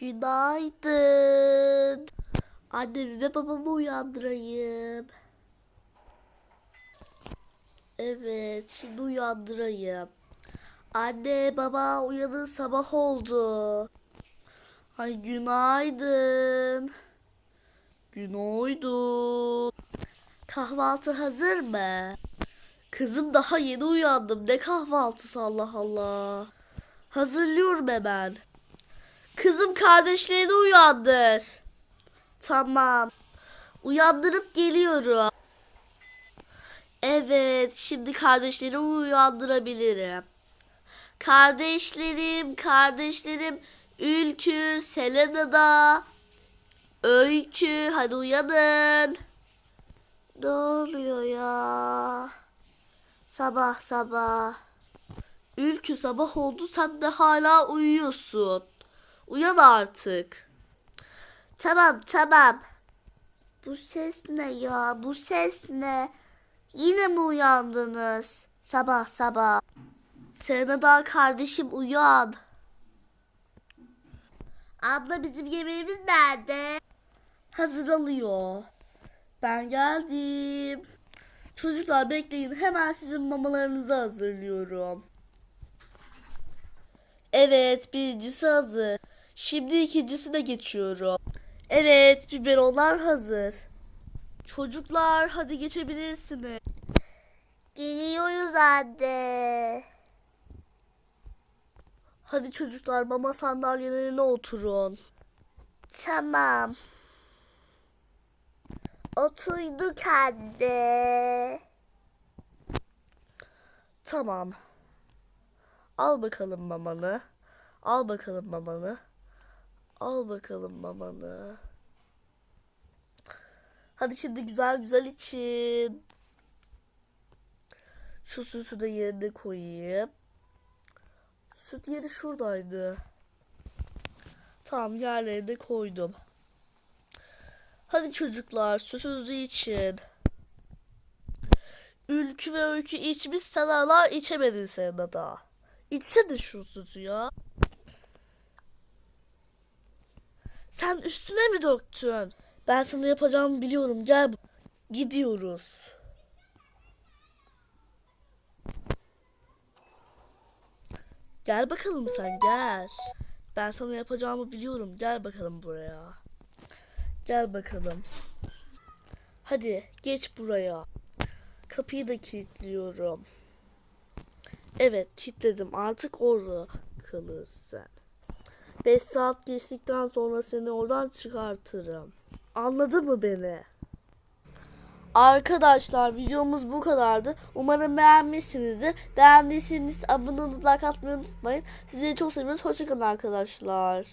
Günaydın. Annemi ve babamı uyandırayım. Evet, şimdi uyandırayım. Anne, baba uyanın sabah oldu. Ay günaydın. Günaydın. Kahvaltı hazır mı? Kızım daha yeni uyandım. Ne kahvaltısı Allah Allah. Hazırlıyorum hemen. Kızım kardeşlerini uyandır. Tamam. Uyandırıp geliyorum. Evet, şimdi kardeşlerimi uyandırabilirim. Kardeşlerim, kardeşlerim Ülkü, Selena da Öykü, hadi uyanın. Ne oluyor ya? Sabah sabah. Ülkü sabah oldu sen de hala uyuyorsun. Uyan artık. Tamam tamam. Bu ses ne ya? Bu ses ne? Yine mi uyandınız? Sabah sabah. Serena daha kardeşim uyan. Abla bizim yemeğimiz nerede? Hazır alıyor. Ben geldim. Çocuklar bekleyin hemen sizin mamalarınızı hazırlıyorum. Evet birincisi hazır. Şimdi ikincisi de geçiyorum. Evet biberonlar hazır. Çocuklar hadi geçebilirsiniz. Geliyoruz anne. Hadi çocuklar mama sandalyelerine oturun. Tamam. Oturduk anne. Tamam. Al bakalım mamanı. Al bakalım mamanı. Al bakalım mamanı. Hadi şimdi güzel güzel için. Şu sütü de yerine koyayım. Süt yeri şuradaydı. Tamam yerlerine koydum. Hadi çocuklar sütünüzü için. Ülkü ve öykü içmiş sen hala içemedin sen daha. İçsene şu sütü ya. Sen üstüne mi döktün? Ben sana yapacağımı biliyorum. Gel. Gidiyoruz. Gel bakalım sen gel. Ben sana yapacağımı biliyorum. Gel bakalım buraya. Gel bakalım. Hadi geç buraya. Kapıyı da kilitliyorum. Evet kilitledim. Artık orada kalırsın. 5 saat geçtikten sonra seni oradan çıkartırım. Anladın mı beni? Arkadaşlar videomuz bu kadardı. Umarım beğenmişsinizdir. Beğendiyseniz abone olup like atmayı unutmayın. Sizleri çok seviyoruz. Hoşçakalın arkadaşlar.